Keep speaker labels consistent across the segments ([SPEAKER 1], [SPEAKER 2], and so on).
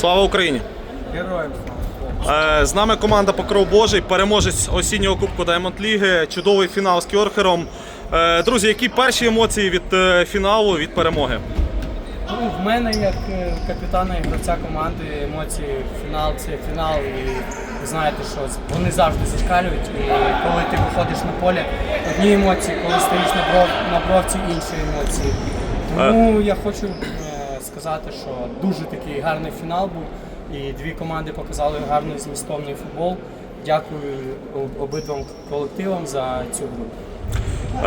[SPEAKER 1] Слава Україні!
[SPEAKER 2] Героям слава.
[SPEAKER 1] Е, З нами команда Покров Божий, переможець осіннього кубку Diamond Ліги, чудовий фінал з Кьорхером. Е, Друзі, які перші емоції від е, фіналу, від перемоги?
[SPEAKER 2] Ну, в мене як капітана і гравця команди емоції фінал це фінал. І ви знаєте, що вони завжди зашкалюють. І коли ти виходиш на поле, одні емоції, коли стоїш на, бров, на бровці, інші емоції. Тому я хочу сказати, що дуже такий гарний фінал був. І дві команди показали гарний змістовний футбол. Дякую об- обидвом колективам за цю гру.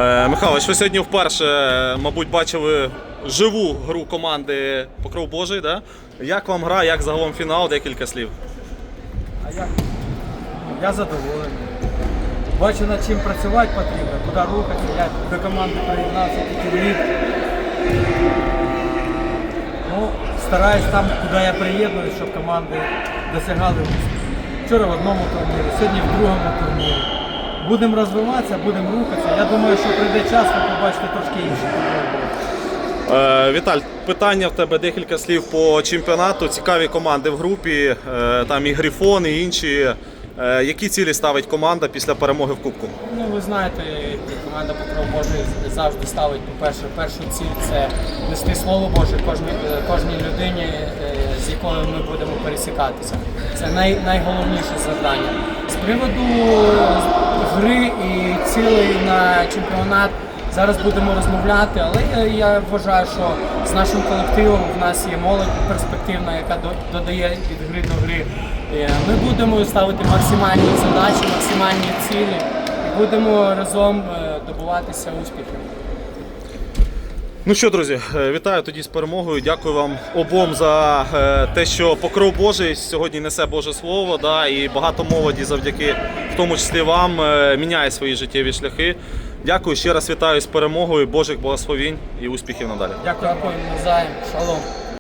[SPEAKER 1] Е, Михайлович, ви сьогодні вперше, е, мабуть, бачили живу гру команди Покров Божий. Да? Як вам гра, як загалом фінал, декілька слів?
[SPEAKER 2] А як? Я задоволений. Бачу, над чим працювати потрібно, куди рухатися. Я до команди приєднався тільки влітку. Стараюсь там, куди я приєднуюсь, щоб команди досягали успіху. Вчора в одному турнірі, сьогодні в другому турнірі. Будемо розвиватися, будемо рухатися. Я думаю, що прийде час, ви побачите трошки інше.
[SPEAKER 1] Е, Віталь, питання в тебе декілька слів по чемпіонату. Цікаві команди в групі, е, там і Грифон, і інші. Е, Які цілі ставить команда після перемоги в Кубку?
[SPEAKER 2] Ну, ви знаєте, команда Покров Божий завжди ставить, по-перше, першу ціль це нести слово Боже кожній, е, кожній людині, е, з якою ми будемо пересікатися. Це най, найголовніше завдання. З приводу гри і цілей на чемпіонат зараз будемо розмовляти, але я, вважаю, що з нашим колективом в нас є молодь перспективна, яка до- додає від гри до гри. Е, Ми будемо ставити максимальні задачі, максимальні цілі і будемо разом е, добуватися успіхів.
[SPEAKER 1] Ну що, друзі, е, вітаю тоді з перемогою. Дякую вам обом за те, що покров Божий сьогодні несе Боже Слово. Да, і багато молоді завдяки, в тому числі вам, міняє свої життєві шляхи. Дякую ще раз вітаю з перемогою. Божих благословінь і успіхів надалі.
[SPEAKER 2] Дякую, навзаєм. Шалом.